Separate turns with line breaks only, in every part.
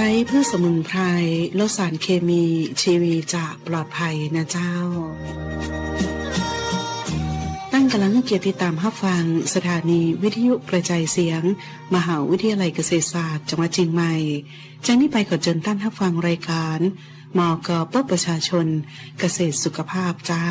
ช้เพื่อสมุนไพรลดสารเคมีชีวีจะปลอดภัยนะเจ้า ตั้งกำลังเกียรติตามรับฟัง สถานีวิทยุกระจายเสียง มหาวิทยาลัยเกษตรศาสตร์จังหวัดเชียงใหม่จากนี้ไปขอเชิญท่านรับฟังรายการมอกเพื่อประชาชนเกษตรสุขภาพเจ้า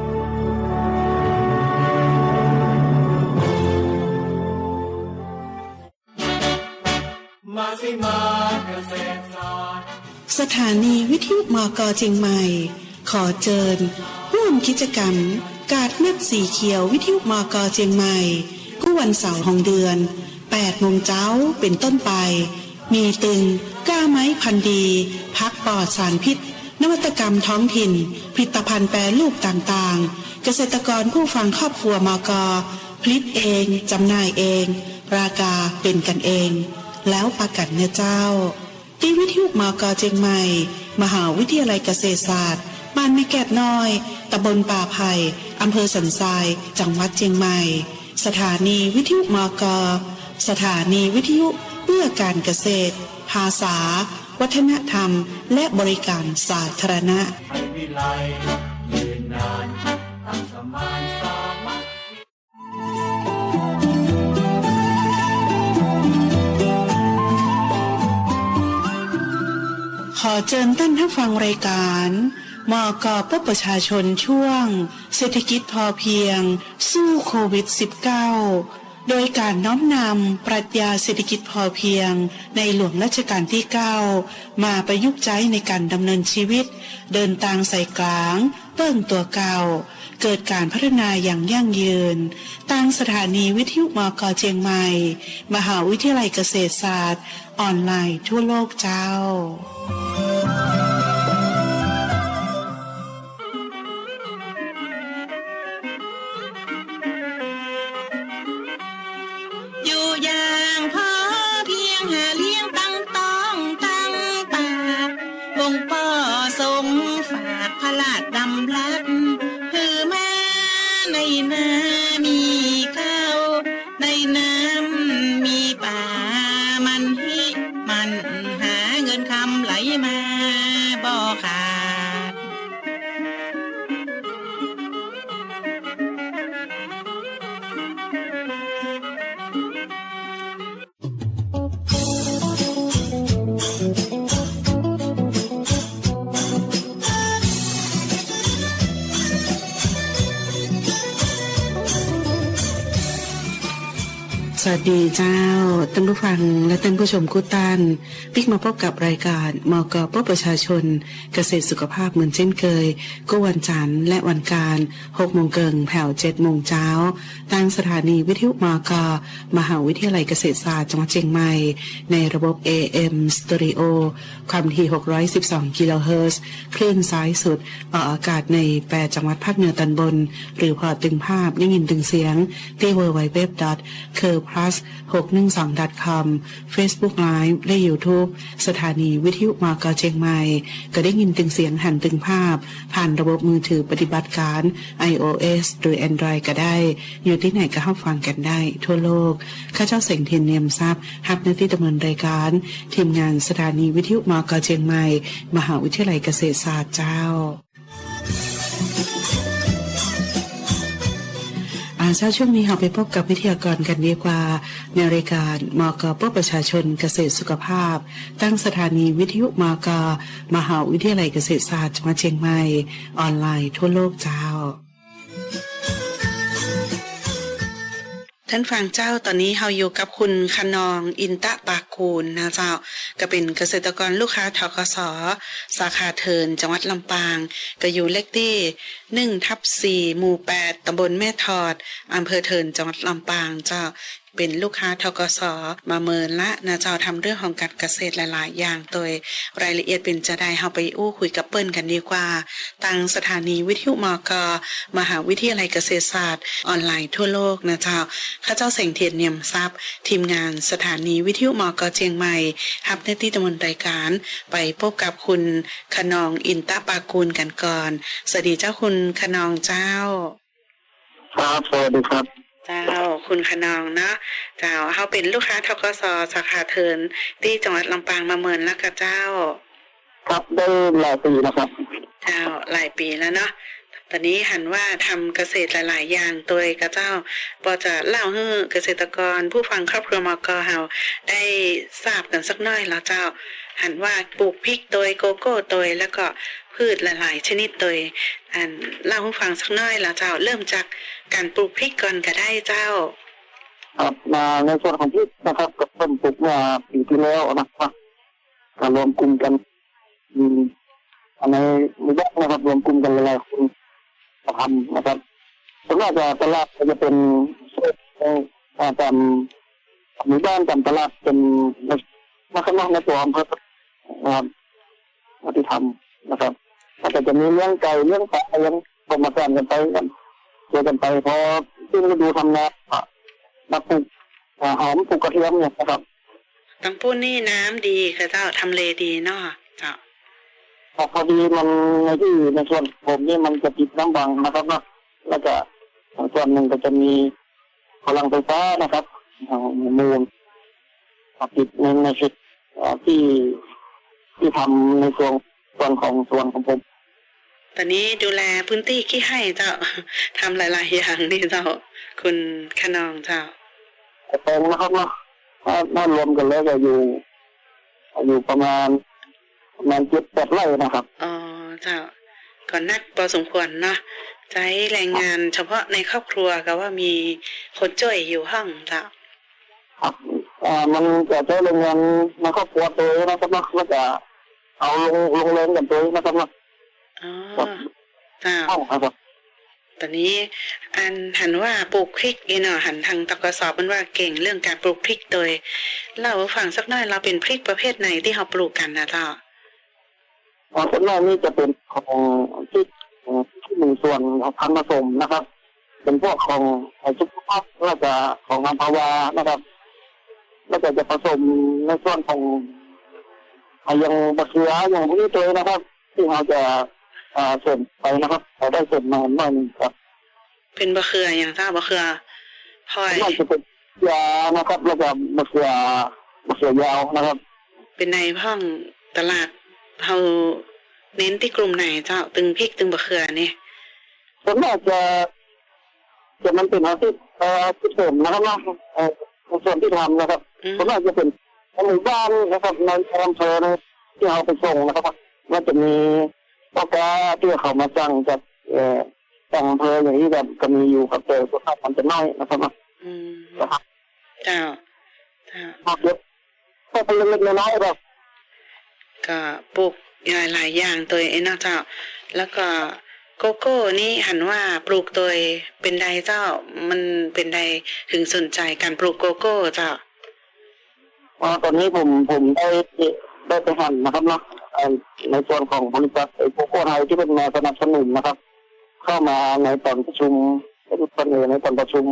สถานีวิทยุมกเชียงใหม่ ขอเชิญร่วมกิจกรรม กาดนัดสีเขียววิทยุมกเชียงใหม่กู้วันเสาร์ของเดือน8โมงเช้าเป็นต้นไป มีตึงก้าไม้พันดี พักปลอดสารพิษ นวัตกรรมท้องถิ่น ผลิตภัณฑ์แปรรูปต่างๆ เกษตรกรผู้ฟังครอบครัวมกผลิตเองจำหน่ายเอง ราคาเป็นกันเอง แล้วประกันเนื้อเจ้า ที่วิทยุมกเจียงใหม่ มหาวิทยาลัยเกษตรศาสตร์ บ้านม่แกดน้อยตำบลป่าไผ่อำเภอสันทราย จังหวัดเชียงใหม่ สถานีวิทยุมกสถานีวิทยุเพื่อการเกษตร ภาษา วัฒนธรรม และบริการสาธารณะ ขอเชิญท่านผู้ฟังรายการมกเพื่อประชาชนช่วง เศรษฐกิจพอเพียง สู้โควิด -19 โดยการน้อมนำปรัชญาเศรษฐกิจพอเพียง ในหลวงรัชกาลที่ 9 มาประยุกต์ใช้ในการดำเนินชีวิต เดินตางใส่กลาง เปิ้งตัวเก่า เกิดการพัฒนาอย่างยั่งยืนตั้งสถานีวิทยุมกเชียงใหม่ มหาวิทยาลัยเกษตรศาสตร์ ออนไลน์ทั่วโลกเจ้า
งค์พ่อทรงฝากพระราชดำรัสคือแม่ในนา
สดีเจ้าท่านผู้ฟังและท่านผู้ชมกู้ตันปิ๊กมาพบกับรายการมกปประชาชน เกษตรสุขภาพเหมือนเช่นเคย ก็วันจันทร์และวันการ6โมงเกิงแผ่ว7โมงเช้าทางสถานีวิทยุมกมหาวิทยาลัยเกษตรศาสตร์จังหวัดเชียงใหม่ ในระบบ AM Stereo ความถี่ 612 กิโลเฮิรตซ์คลื่นซ้ายสุดออกอากาศใน8จังหวัดภาคเหนือตอนบน หรือพอตึงภาพยังยินตึงเสียงที่ www c s 612 com Facebook Live และ YouTube สถานีวิทยุมากาเชียงใหม่ ก็ได้ยินตึงเสียงหันตึงภาพ ผ่านระบบมือถือปฏิบัติการ iOS หรือ Android ก็ได้ อยู่ที่ไหนก็เข้าฟังกันได้ ทั่วโลก ข้าเจ้าเสงเทียนเนียมทรัพย์ฮับหน้าที่ดำเนินรายการ ทีมงานสถานีวิทยุมากาเชียงใหม่ มหาวิทยาลัยเกษตรศาสตร์เจ้า อาเช้าช่วงนี้เราไปพบกับวิทยากรกันดีกว่า ในรายการมกปประชาชนเกษตรสุขภาพ ตั้งสถานีวิทยุมกมหาวิทยาลัยเกษตรศาสตร์จังหวัดเชียงใหม่ ออนไลน์ทั่วโลกเจ้า ท่านฟังเจ้าตอนนี้เราอยู่กับคุณคนองอินตะปาคูลนะเจ้า ก็เป็นเกษตรกรลูกค้าทกสสาขาเทินจังหวัดลำปาง ก็อยู่เลขที่หนึ่งทับสี่หมู่แปดตำบลแม่ทอดอำเภอเทินจังหวัดลำปางเจ้า เป็นลูกค้าทกสมาเมินละนะเจ้าทำเรื่องของการเกษตรหลาย ๆ อย่างโดยรายละเอียดเป็นจะได้เฮาไปอู้คุยกับเปิ้นกันดีกว่าทางสถานีวิทยุมกมหาวิทยาลัยเกษตรศาสตร์ออนไลน์ทั่วโลกนะเจ้าข้าเจ้าเสงเทียนเนียมทรัพย์ ทีมงานสถานีวิทยุมกเชียงใหม่ฮับหน้าที่ดำเนินรายการไปพบกับคุณคนองอินตะปากูลกันก่อน สวัสดีเจ้าคุณคนองเจ้า
ครับสวัสดีครับ
เจ้าคุณคนองเนาะเจ้าเขาเป็นลูกค้าทกสสาขาเทินที่จังหวัดลำปางมาเมินแล้วกับเจ้า
ครับได้หลายปีนะครับ
เจ้าหลายปีแล้วเนาะตอนนี้หันว่าทำเกษตรหลาย ๆ อย่างโดยกระเจ้าพอจะเล่าให้เกษตรกรผู้ฟังครอบครัวมกเฮาได้ทราบกันสักหน้อยแล้วเจ้า หันว่าปลูกพริกโดยโกโก้โดยแล้วก็ พืชหลายๆ ชนิดโดยอันเล่าให้ฟังสักหน้อยแล้วเจ้าเริ่มจากการปลูกพริกก่อนก็ได้เจ้า
ครับมาในส่วนของพริกนะครับกับต้นปลูกเมื่อปีที่แล้วนะครับการรวมกลุ่มกันอืมอันในมู่บ้านนะครับ รวมกลุ่มกันหลายๆคนมาทำนะครับส่วนมากจะตลาดก็จะเป็นอ่าตามหมู่บ้านตามตลาดเป็นนะครับนอกในตัวอำเภอนะครับที่ทำ นะครับก็จะมีเลี้ยงไก่เลี้ยงปลาเลี้ยงผสมผสานกันไปกันเจอกันไปพอซึ่งฤดูทำนาอะมาปลูกอ่าหอมปลูกกระเทียมเนี่ยนะครับ
ตังปูนี่น้ำดีค่ะเจ้าทำเลดีเนาะเจ้า
พอพอดีมันในที่ในส่วนผมนี่มันจะติดน้ำบังนะครับเนาะแล้วก็ส่วนหนึ่งก็จะมีพลังไฟฟ้านะครับอ่ามูลติดในในสิทธิ์อ่าที่ที่ทำในส่วน ส่วนของส่วนของผม
ตอนนี้ดูแลพื้นที่ขี้ให้เจ้าทำหลาย ๆ อย่างนี่เจ้า คุณคนองเจ้า
แต่แปลงนะครับเนาะถ้าถ้ารวมกันแล้วก็อยู่ อยู่ประมาณประมาณเจ็ดแปดไร่นะครับ
อ๋อเจ้าก่อนนักพอสมควรเนาะใช้แรงงานเฉพาะในครอบครัวก็ว่ามีคนช่วยอยู่ห้องเจ้า
ครับอ่ามันจะใช้แรงงานในครอบครัวตัวเองนะครับเนาะแล้วจะ เอาลงลงแรงกันตัวเองนะครับเนา
อ๋ออ้า
ห้องนะครับ
ตอนนี้อันหันว่าปลูกพริกนี่เนาะหันทางตกสเป็นว่าเก่งเรื่องการปลูกพริกโดยเล่าฟังสักหน่อยเราเป็นพริกประเภทไหนที่เราปลูกกันนะเจ้า
อ่าส่วนมากนี่จะเป็นของที่อ่าที่หนึ่งส่วนของพันธุ์ผสมนะครับ เป็นพวกของของสุขภาพแล้วก็ของอัมพวานะครับ แล้วก็จะผสมในส่วนของ ย่างบะเขืออย่างพวกนี้ตัวเองนะครับที่เราจะอ่าส่วนไปนะครับเราได้ส่วนมาหน่อยหนึงครับ
เป็นบะเขืออย่างเจ้าบะเขือพลอย
น่าจะเป็นยานะครับ แล้วก็มะเขือมะเขือยาวนะครับ
เป็นในห้องตลาดเราเน้นที่กลุ่มไหนเจ้าตึงพริกตึงบะเขือนี่
ส่วนมากจะจะมันเป็นอาชีพเอ่ออาชีพเสริมนะครับเนาะเอ่อในส่วนที่ทำนะครับ
อืม
ส่วนมากจะเป็นใน หมู่บ้านนะครับในอำเภอนะที่เอาไปส่งนะครับว่าจะมีพ่อค้าที่เขามาสั่งจากเอ่อต่างอำเภออย่างนี้แบบก็มีอยู่ครับแต่ส่วนมากมันจะน้อยนะครับเนาะ
อืม
นะครับ
เจ้าเจ้า
พอเก็บก็เป็นเล็กๆน้อยๆแบบ
ก็ปลูกหลายๆอย่างตัวเองเนาะเจ้า แล้วก็โกโก้นี่หันว่าปลูกตัวเป็นใดเจ้ามันเป็นใดถึงสนใจการปลูกโกโก้เจ้า
อ่าตอนนี้ผมผมได้ได้ไปหันนะครับเนาะในส่วนของบริษัทไอโกโก้ไทยที่เป็นแนวสนับสนุนนะครับ เข้ามาในตอนประชุมเป็นเสนอในตอนประชุม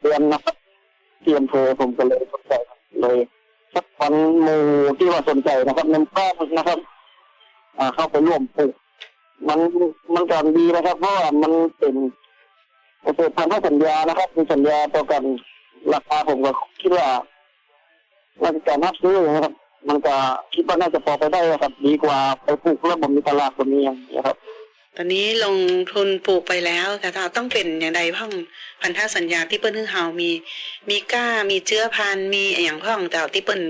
เดือนนะครับที่อำเภอผมก็เลยสนใจเลยสักวันมูที่ว่าสนใจนะครับนำข้าวนะครับ อ่าเข้าไปร่วมปลูกมันมันการดีนะครับ เพราะว่ามันเป็นเกษตรพันธุ์สัญญานะครับมีสัญญาต่อกันราคาผมก็คิดว่า ราชการรับซื้อนะครับ มันก็คิดว่าน่าจะพอไปได้ครับ ดีกว่าไปปลูกแล้วผมมีตลาดคนนี้อย่างนี้ยครับ
ตอนนี้ลงทุนปลูกไปแล้วค่ะเจ้าต้องเป็นอย่างใดพ่องพันธสัญญาที่เปิ้นฮือเฮามี มีกล้ามีเชื้อพันธุ์มีอหย่างพ่องเจ้าที่เปิ้น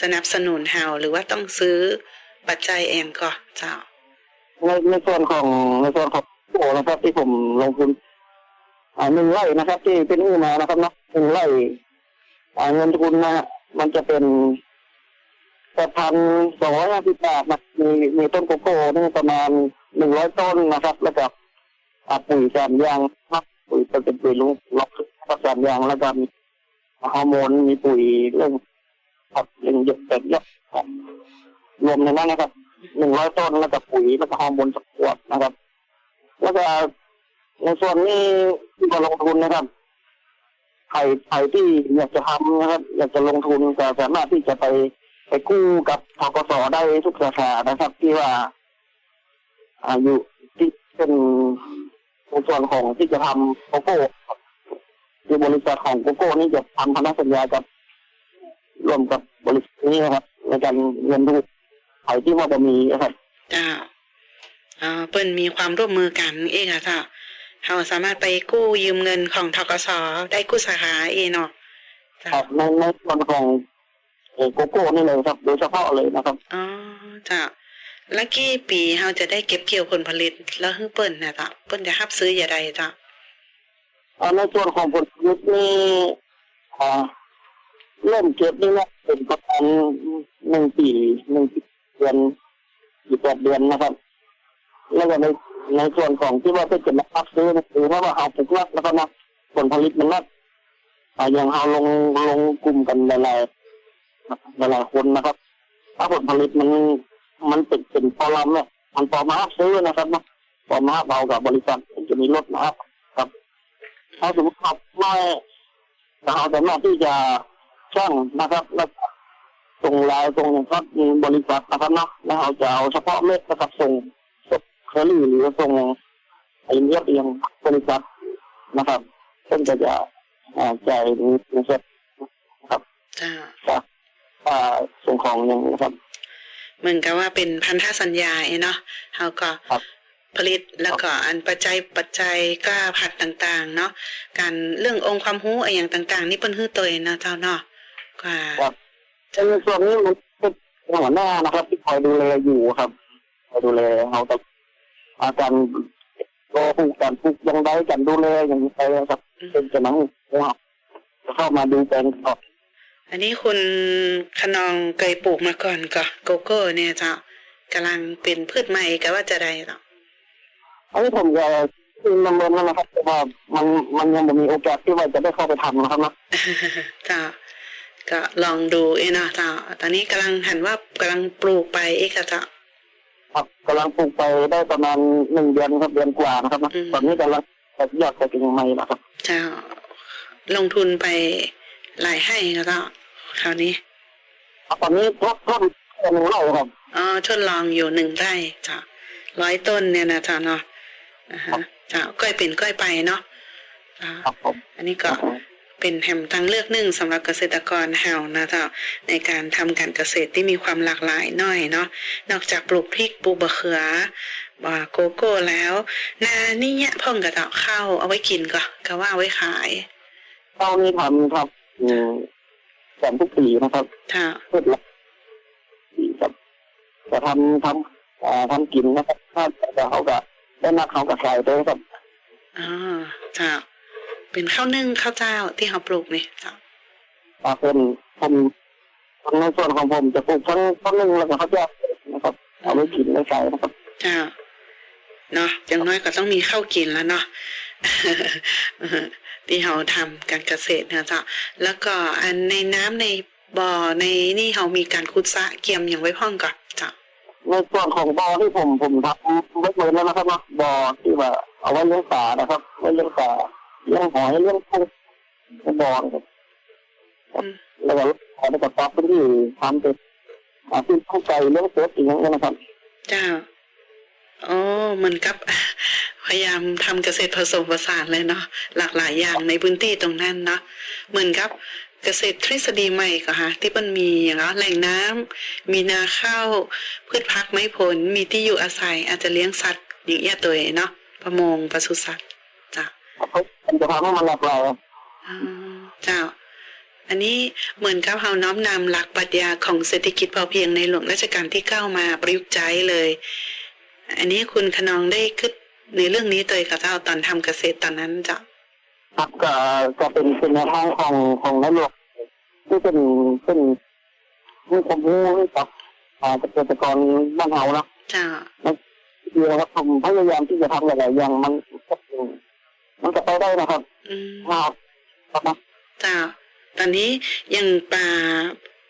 สนับสนุนเฮาหรือว่าต้องซื้อปัจจัยเองก็เจ้า
ในในส่วนของในส่วนของโอ้นะครับที่ผมลงทุนอ่าหนึ่งไร่นะครับ ที่เป็นอื้อมานะครับเนาะหนึ่งไร่อ่าเงินทุนนะฮะ มันจะเป็นแปดพันสองร้อยห้าสิบบาทนะมีมีต้นโกโก้นี่ประมาณหนึ่งร้อยต้นนะครับ แล้วก็ปุ๋ยแสมยางครับปุ๋ยเป็นปุ๋ยลุงล็อกครับแสมยางแล้วก็มีฮอร์โมนมีปุ๋ยเรื่องครับเรื่องหยดเป็ดยกครับรวมในนั้นนะครับหนึ่งร้อยต้นแล้วก็ปุ๋ยแล้วก็ฮอร์โมนสักขวดนะครับ แล้วก็ในส่วนนี้ที่มาลงทุนนะครับ ครใครที่อยากจะทำนะครับ อยากจะลงทุนก็สามารถที่จะไปไปกู้กับทกสได้ทุกสาขานะครับ ที่ว่า อายุที่เป็นในส่วนของที่จะทำโกโก้คือบริษัทของโกโก้นี่จะทำพันธสัญญากับร่วมกับบริษัทนี้นะครับ ในการเงินทุนใครที่ว่าจะมีนะครับ
เจ้าเอ่อเปิ้นมีความร่วมมือกันเองอะเจ้า เฮาสามารถไปกู้ยืมเงินของทกสได้กู้สาขาเองเนาะเจ้า
ครับในในส่วนของเอ่อโกโก้นี่เลยครับ โดยเฉพาะเลยนะครับ
อ๋อเจ้าแล้วกี่ปีเฮาจะได้เก็บเกี่ยวผลผลิต แล้วฮึเปิ้นน่ะเจ้าเปิ้นจะรับซื้ออย่าใดเจ้า
อ่าในส่วนของผลผลิตนี่อ่าเริ่มเก็บนี่เนี่ยเป็นประมาณหนึ่งปีหนึ่งปีเดือนอีกแปดเดือนนะครับ แล้วก็ใน ในส่วนของที่ว่าเป็นจะมารับซื้อนี่คือเพราะว่าเอาปลูกนักแล้วก็นักผลผลิตมันนักอ่าอย่างเอาลงลงกลุ่มกันหลายหลายคนนะครับ ถ้าผลผลิตมันมันเป็นเป็นพอลำเนี่ยมันพอมาซื้อนะครับนะพอมาเอากับบริษัทจะมีรถมารับครับ ถ้าสมมติขับไม่เราสามารถที่จะช่างนะครับแล้วส่งลายส่งอย่างครับบริษัทนะครับนะแล้วเราจะเอาเฉพาะเม็ดนะครับส่ง ส่งเคอรี่หรือส่งไอ้เรียบเรียงบริษัทนะครับซึ่งจะจะอ่าจ่ายในเซ็ต
เจ้า
จากอ่าส่งของอย่างนี้ครับ
เหมือนกับว่าเป็นพันธสัญญาเนาะเฮาก็
ครับ
ผลิตแล้วก็อันปัจจัยปัจจัยกล้าผัดต่างๆ เนาะการเรื่ององค์ความรู้อะไรอย่างต่าง ๆ นี่เปิ้นฮื้อตัวเองเนาะเจ้าเนาะก็
ครับในส่วนนี้มันเป็นหัวหน้านะครับ ที่คอยดูแลอยู่ครับคอยดูแลเขาต่อาการรอผูกการผูกยังไงกันดูแลอย่างนี้ไปครับเป็นจะนั่งนะครับจะเข้ามาดูแปลงต่อ
อันนี้คุณขนองเคยปลูกมาก่อนก็โกโก้เนี่ยเจ้ากำลังเป็นพืชใหม่ก็ว่าจะได้เนาะ
อันนี้ผมจะคือมันล้นแล้วนะครับแต่ว่ามันมันยังไม่มีโอกาสที่ว่าจะได้เข้าไปทำนะครับนะ
เจ้าก็ลองดูเองเนาะเจ้าตอนนี้กำลังหันว่ากำลังปลูกไปเองค่ะเจ้า
ครับกำลังปลูกไปได้ประมาณหนึ่งเดือนครับเดือนกว่านะครับนะ
อืม
ตอนนี้กำลังแตกยอดแตกกิ่งใหม่นะครับ
เจ้า ลงทุนไปหลายให้แล้วก็คราวนี้
ตอนนี้ทดทดแค่หนึ่งไร่ครับ
อ๋อทดลองอยู่หนึ่งไร่เจ้าร้อยต้นเนี่ยนะเจ้าเนาะอ่าฮะเจ้าก้อยเป็นก้อยไปเนาะอ่า
ครับผม
อันนี้ก็ เป็นแหมทางเลือกหนึ่งสำหรับเกษตรกรเฮานะเจ้าในการทำการเกษตรที่มีความหลากหลายหน่อยเนาะนอกจากปลูกพริกปลูกบะเขือว่าโกโก้แล้ว นานี่เนี่ยพ่องกระเจ้าข้าวเอาไว้กินก็ก็ว่าเอาไว้ขาย
เต้านี้ทำครับอืมแสนทุกปีนะครับ
ถ้า
พืชละปีครับจะทำทำอ่าทำกินนะครับถ้าจะเขาก็ได้นักเขาก็ขายไปครับ
อ่าเจ้า เป็นข้าวนึ่งข้าวเจ้าที่เขาปลูกนี่เจ้า
อ่าเป็นผมในส่วนของผมจะปลูกทั้งต้นหนึ่งแล้วก็เขาจะนะครับเอาไว้กินไว้ใช้นะครับ
เจ้าเนาะอย่างน้อยก็ต้องมีข้าวกินแล้วเนาะที่เราทำการเกษตรนะเจ้าแล้วก็อันในน้ำในบ่อในนี่เรามีการขุดสระเกี่ยมอย่างไว้พ่องก่อนเจ้า
ในส่วนของบ่อที่ผมผมทำไว้เลยแล้วนะครับเนาะบ่อที่ว่าเอาไว้เลี้ยงปลานะครับไว้เลี้ยงปลา เลี้ยงหอยเลี้ยงกุ้งในบ่อนะครับ
อืม
แล้วก็ขอได้กับปลาพื้นที่ทำเป็นอาชีพเข้าใจเลี้ยงเป็ดอย่างเงี้ยนะครับ
เจ้าอ๋อเหมือนกับพยายามทำเกษตรผสมผสานเลยเนาะหลากหลายอย่างในพื้นที่ตรงนั้นเนาะเหมือนกับเกษตรทฤษฎีใหม่ก็ฮะที่มันมีอย่างเนาะแหล่งน้ำมีนาข้าวพืชพักไม้ผลมีที่อยู่อาศัยอาจจะเลี้ยงสัตว์อย่างเงี้ยตัวเองเนาะประมงปศุสัตว์จ้ะ
เขาจะทำให้มันหลากหลาย
อ๋อเจ้า อันนี้เหมือนกับเฮาน้อมนำหลักปรัชญาของเศรษฐกิจพอเพียงในหลวงรัชกาลที่เก้ามาประยุกต์ใช้เลย อันนี้คุณขนองได้คิดในเรื่องนี้ตัวเองกับเจ้าตอนทำเกษตรตอนนั้นเจ้า
ครับก็ก็เป็นเป็นแนวทางของของในหลวงที่เป็นเป็นมีความรู้ให้กับอ่าเกษตรกรบ้านเฮานะ
เจ้า
คือนะครับผมพยายามที่จะทำหลายๆอย่างมันก็ มันจะไปได้นะครับ
อืม
ครับครับนะ
เจ้าตอนนี้ยังปลา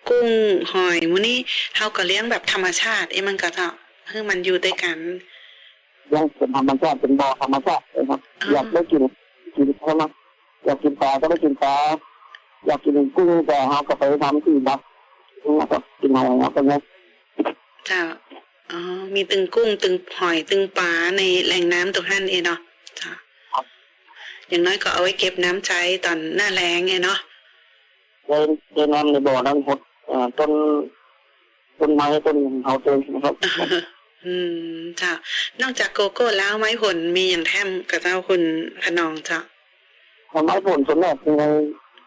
กุ้งหอยมื้อนี้เฮาก็เลี้ยงแบบธรรมชาติเอ้มันก็เจ้าคือมันอยู่ด้วยกัน
ยังเป็นธรรมชาติเป็นบ่อธรรมชาตินะครับ
อ่า
อยากได้กินกินใช่ไหมอยากกินปลาก็ได้กินปลาอยากกินกุ้งแต่เขาก็ไปทำที่ดักนะครับกินอะไรนะเป็นไง
เจ้าอ๋อมีตึงกุ้งตึงหอยตึงปลาในแหล่งน้ำตรงนั้นเองเนาะจ้า อย่างน้อยก็เอาไว้เก็บน้ำใช้ตอนหน้าแล้งไงเนาะ
เดินเดินน้ำในบ่อนั้นหดเอ่อต้นต้นไม้ต้นเขาเต็มนะครับ
อืมจ้านอกจากโกโก้แล้วไม้ผลมีอย่างแทมกับเจ้าคุณขนองจ้ะ
ไม้ผลส่วนแรกใน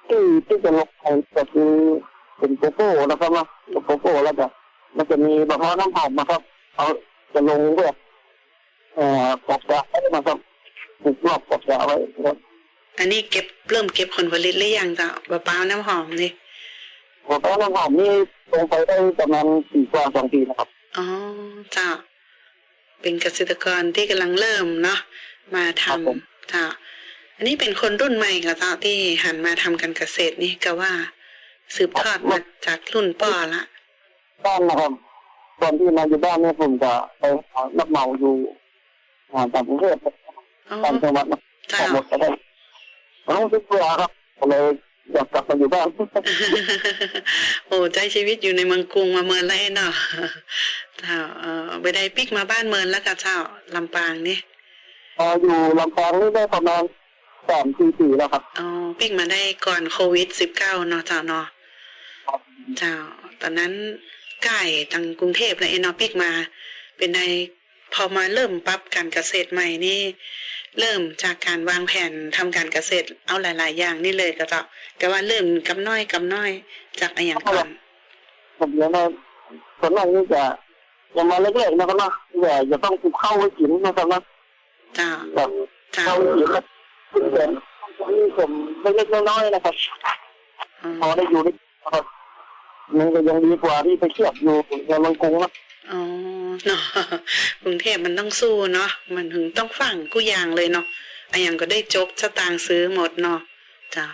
ที่ที่จะลงไปก็คือเป็นโกโก้นะครับเนาะโกโก้แล้วก็มันจะมีบะพร้าวน้ำหอมนะครับเขาจะลงด้วยเอ่อปอกยาไว้นะครับ ติดรอบปอกยาไว้นะครับ
อันนี้เก็บเริ่มเก็บผลผลิตหรือยังจ้ะมะพร้าวน้ำหอมนี่
บะพร้าวน้ำหอมนี่ลงไปได้ประมาณสี่กว่าสองปีนะครับ
อ๋อจ้ะเป็นเกษตรกรที่กำลังเริ่มเนาะมาท
ครับผมำ
จ้ะอันนี้เป็นคนรุ่นใหม่กับเจ้าที่หันมาทำการเกษตรนี่ก็ว่า สืบทอดมาจากรุ่นป่อละ
บ้านนะครับตอนที่มาอยู่บ้านเนี่ยผมจะไปรับเหมาอยู่อ่าต่างกรุงเทพ
อ๋อ
ต่างจังหวัดนะ
จ้ะ
ออกหมดก็ได้ผมต้องซื้อเบื่อครับก็เลยอยากกลับมาอยู่บ้าน
โอ้ใจชีวิตอยู่ในเมืองกรุงมาเมินแล้วเนาะเจ้าเออไปได้ปิกมาบ้านเมินแล้วกับเจ้าลำปางนี่
พออยู่ลำปางนี่ได้ประมาณสามสี่ปีแล้วครับ
อ๋อปิกมาได้ก่อนโควิดสิบเก้าเนาะเจ้าเนาะเจ้า ตอนนั้นใกล้ทางกรุงเทพเลยเนาะปิกมา เป็นในพอมาเริ่มปรับการเกษตรใหม่นี่ เริ่มจากการวางแผนทำการเกษตรเอาหลาย ๆ อย่างนี่เลยก็เจ้าแต่ว่าเริ่มกำน้อยกำน้อยจากอะไรอย่างก่อน
ผมเลี้ยงมาส่วนมากนี่จะยังมาเล็กๆนะครับนะแต่จะต้องปลูกข้าวไว้กินนะครับนะ
เจ้า
แบบ
เจ้า
ข้าวไว้กินนะซึ่งเป็นนี่ผมเล็กๆน้อยๆนะครับ
อ๋อ
พอได้อยู่นี่นะครับมันก็ยังดีกว่าที่ไปเทียบอยู่ในเมืองกรุงนะ
อ๋อ เนาะกรุงเทพมันต้องสู้เนาะมันถึงต้องฟังกู้อย่างเลยเนาะไอ้อย่างก็ได้จกสตางค์ซื้อหมดเนาะจ้า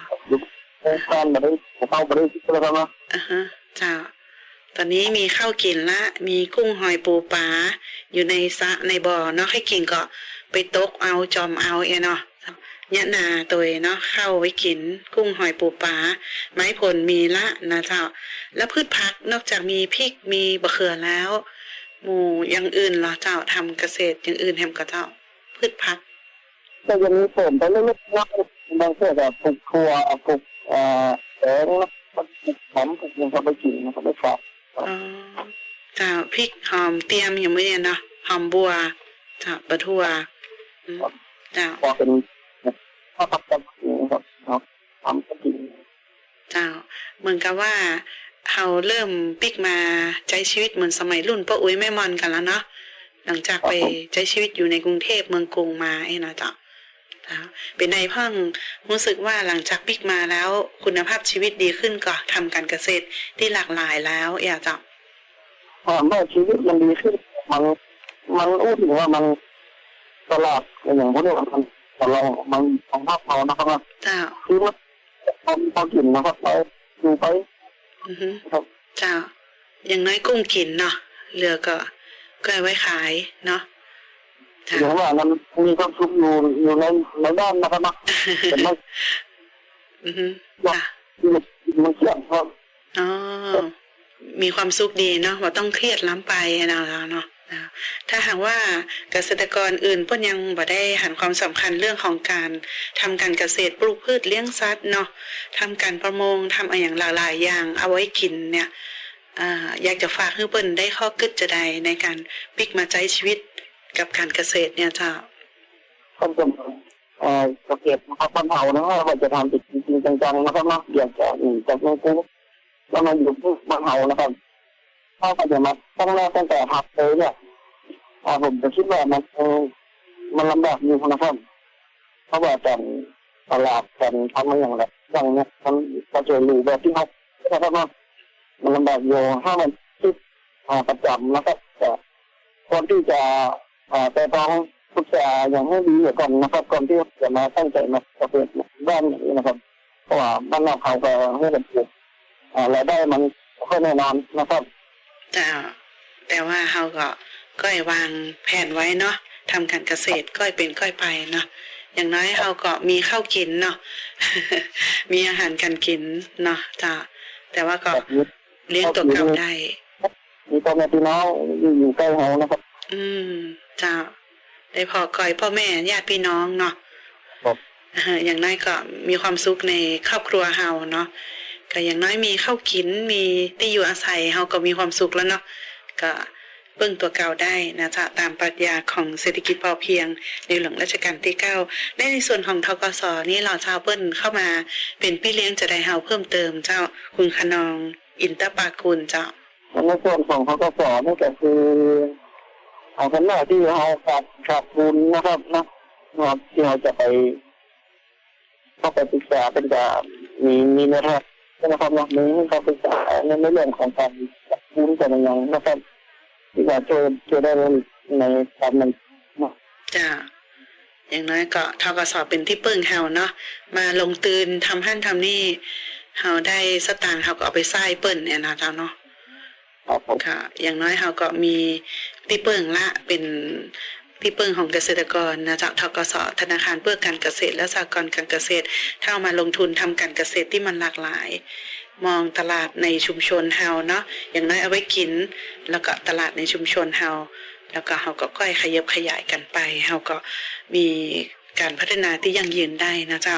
โครงการมาได้เข้ามาได้ที่แล้วครับนะ
อ่าฮะจ้าตอนนี้มีข้าวกินละ มีกุ้งหอยปูปลาอยู่ในสระในบ่อเนาะให้กินก็ไปตกเอาจอมเอาเองเนาะยะนาตัวเองเนาะเข้าไว้กิน กุ้งหอยปูปลาไม้ผลมีละนะเจ้า แล้วพืชผักนอกจากมีพริกมีบะเขือแล้ว หมูอย่างอื่นเหรอเจ้าทำเกษตรอย่างอื่นแฮมกับเจ้า พืชผัก
ก็ยังมีเสริมไปเล็กๆน้อยๆบางเพื่อแบบปลูกถั่วปลูกเอ่อแตงนะปลูกหอมปลูกยังก็ไปกินนะครับไม่ฝาก
เจ้าพริกหอมเตรียมอย่างไม่เนาะหอมบัวเจ้าปลาทั่วจ้า
พอเป็นข้าวผัดกันครับครับทำก็กิน
เจ้าเหมือนกับว่า เขาเริ่มปิกมาใช้ชีวิตเหมือนสมัยรุ่นป้าอุ้ยแม่มอนกันแล้วเนาะหลังจากไปใช้ชีวิตอยู่ในกรุงเทพเมืองกรุงมาไอ้นะเจ้าจ้าเป็นในพ่องรู้สึกว่าหลังจากปิกมาแล้วคุณภาพชีวิตดีขึ้นก็ทำการเกษตรที่หลากหลายแล้วอยากจะ
ถามว่าชีวิตมันดีขึ้นมันมันอู้ถึงว่ามันตลาดอย่างพวกนี้มันตลอดมันของภาคเรานะครับว่า
เจ้า
คือว่าพอพอกินนะครับไปดูไป
อือฮึ
ครับ
เจ้า อย่างน้อยกุ้งกินเนาะเหลือก็ก็เอาไว้ขายเนาะจ้า
อย่างว่ามันมีความสุขอยู่อยู่ในในด้านนะครับนะแต่ไม่
อือฮึจ้า
มันมันเสี่ยงครับ
อ๋อมีความสุขดีเนาะว่าต้องเครียดล้ำไปนะแล้วเนาะ นะถ้าหากว่าเกษตรกรอื่นเพิ่นยังบ่ได้หันความสำคัญเรื่องของการทำการเกษตรปลูกพืชเลี้ยงสัตว์เนาะทำการประมงทำอะไรอย่างหลากหลายอย่างเอาไว้กินเนี่ยอยากจะฝากให้เปิ้นได้ข้อกึศจะใดในการพลิกมาใช้ชีวิตกับการเกษตรเนี่ยเจ้า
ก็จะเอ่อเกษตรนะครับบ้านเฮานะว่าจะทำจริงๆจังๆนะครับเนาะอยากจะหนีจากเมือกรุงแล้วมาอยู่ที่บ้านเฮานะครับถ้าก็จะมาตั้งแรกตั้งแต่หักเลยเนี่ย อ่าผมจะคิดว่ามันมันลำบากอยู่นะครับเพราะว่าแต่ตลาดแต่ทำมาอย่างไรอย่างเนี้ยมันก็จะรู้แบบที่เขานะครับเนาะมันลำบากอยู่ถ้ามันคิดอ่าประจำนะครับแต่คนที่จะอาแต่ต้องศึกษาอย่างให้ดีก่อนนะครับก่อนที่จะมาตั้งใจมาประเภทบ้านอย่งนี้นะครับ เพราะว่าบ้านนอกเขาก็ให้กันปลูกอ่ารายได้มันค่อยแน่นอนนะครับ
เจ้าแต่ว่าเฮาก็ ก้อยวางแผนไว้เนาะทำการเกษตรก้อยเป็นก้อยไปเนาะอย่างน้อยเฮาก็มีข้าวกินเนาะมีอาหารการกินเนาะจ้าแต่ว่าก็เลี้ยงตัวเก่าได้
มีพ่อแม่พี่น้องอยู่ใกล้เขานะครับ
อืมจ้าได้พอก่อยพ่อแม่ญาติพี่น้องเนาะอออย่างน้อยก็มีความสุขในครอบครัวเฮาเนาะก็อย่างน้อยมีข้าวกินมีที่อยู่อาศัยเฮาก็มีความสุขแล้วเนาะก็ เบิ่งตัวเก่าได้นะจ๊ะตามปรัชญาของเศรษฐกิจพอเพียง ในหลวงรัชกาลที่เก้าและในส่วนของทกสนี่เราชาวเปิ้นเข้ามาเป็นพี่เลี้ยงจะได้เฮาเพิ่มเติมเจ้าคุณขนอง อินตปากุลเจ้า
ในส่วนของเขาก็สอนนี่ก็คือเอาคนหน้าที่เขาขาดขาดทุนนะครับนะนะครับที่เราจะไปเข้าไปศึกษาเป็นการมีมีนะครับนะครับนะมีให้เขาศึกษาในเรื่องของการขาดทุนกันอย่างนะครับ ที่จะช่วยช่วยได้ในการนั้นนะ
จ้าอย่างน้อยก็ทกสเป็นที่เปิ้งเฮาเนาะมาลงตื่นทำหั่นทำนี่เฮาได้สตางค์เฮาก็เอาไปใส่เปิ้นเนี่ยนะเจ้าเนาะ
ครับผม
ค่ะ อย่างน้อยเฮาก็มีที่เปิ้งละเป็นที่เปิ้งของเกษตรกรนะจากทกสธนาคารเพื่อการเกษตรและสหกรณ์การเกษตรถ้าเอามาลงทุนทำการเกษตรที่มันหลากหลาย มองตลาดในชุมชนเฮาเนาะอย่างน้อยเอาไว้กิน แล้วก็ตลาดในชุมชนเฮาแล้วก็เฮาก็ค่อยขยับขยายกันไปเฮาก็มี การพัฒนาที่ยังยืนได้นะเจ้า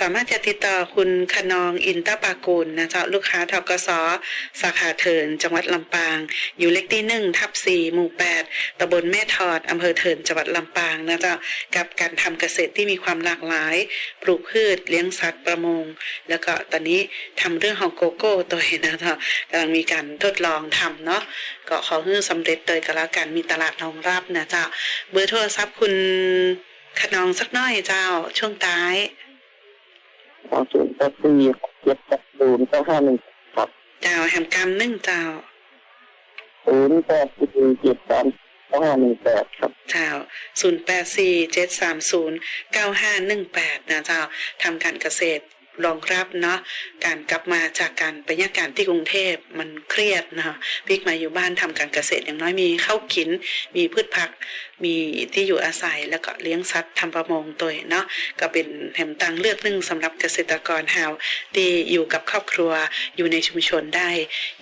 สามารถจะติดต่อคุณขนองอินตาปากูลนะเจ้าลูกค้าทกสสาขาเถิน จังหวัดลำปาง อยู่เลขที่หนึ่งทับสี่หมู่แปดตำบลแม่ทอดอำเภอเถินจังหวัดลำปางนะเจ้ากับการทำเกษตรที่มีความหลากหลาย ปลูกพืชเลี้ยงสัตว์ประมง แล้วก็ตอนนี้ทำเรื่องของโกโก้ตัวเองนะเจ้ากำลังมีการทดลองทำเนาะก็ขอให้สำเร็จโดยกันแล้วกันมีตลาดรองรับนะเจ้าเบอร์โทรศัพท์คุณ ขนองสักหน้อยเจ้าช่วงท้าย
สองศูนย์แปดสี่เจ็ดแปดศูนย์เก้าห้าหนึ่งครับ
เจ้าแหมกรรมนึ่งเจ้า
ศูนย์แปดสี่เจ็ดสามเก้าห้าหนึ่งแปดครับ
เจ้าศูนย์แปดสี่เจ็ดสามศูนย์เก้าห้าหนึ่งแปดนะเจ้าทำการเกษตร รองรับเนาะการกลับมาจากการไปยากการที่กรุงเทพมันเครียดนะพิกมาอยู่บ้านทำการเกษตรอย่างน้อยมีข้าวกิน มีพืชผัก มีที่อยู่อาศัยแล้วก็เลี้ยงสัตว์ทำประมงตัวเนาะก็เป็นแหมตังเลือกนึ่งสำหรับเกษตรกรฮาที่อยู่กับครอบครัวอยู่ในชุมชนได้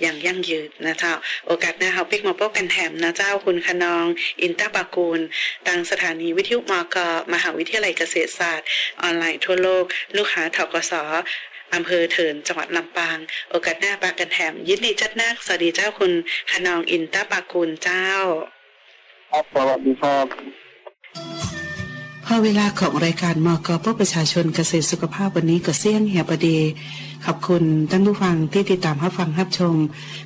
อย่างยั่งยืนนะเจ้าโอกาสหน้าเฮาปิกมาพบกันแถมนะเจ้าคุณขนอง อินตาปากูลตังสถานีวิทยุมกมหาวิทยาลัยเกษตรศาสตร์ ออนไลน์ทั่วโลก ลูกค้าทกสอำเภอเถินจังหวัดลำปาง โอกาสหน้าปากันแถม ยินดีจัดนักสวัสดีเจ้าคุณขนองอินตาปากูลเจ้า
ครับสวัสดีครับ
พอเวลาของรายการมกเพื่อประชาชนเกษตรสุขภาพวันนี้ก็เสี่ยงเหียประเด ขอบคุณท่านผู้ฟังที่ติดตามรับฟังรับชม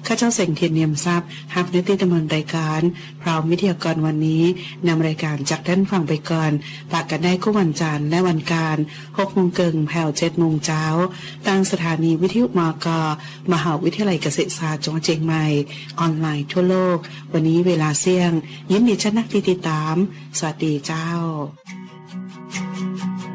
ข้าเจ้าเสงเทียนเนียมทรัพย์ฮับเนติดำเนินรายการ พร้อมวิทยากรวันนี้นำรายการจากท่านฟังไปก่อนปากกันได้คู่วันจันทร์และวันการ6โมงเกิงแผ่ว7โมงเช้าตั้งสถานีวิทยุมกมหาวิทยาลัยเกษตรศาสตร์จังหวัดเชียงใหม่ ออนไลน์ทั่วโลก วันนี้เวลาเสี่ยง ยินดีชนักที่ติดตาม สวัสดีเจ้า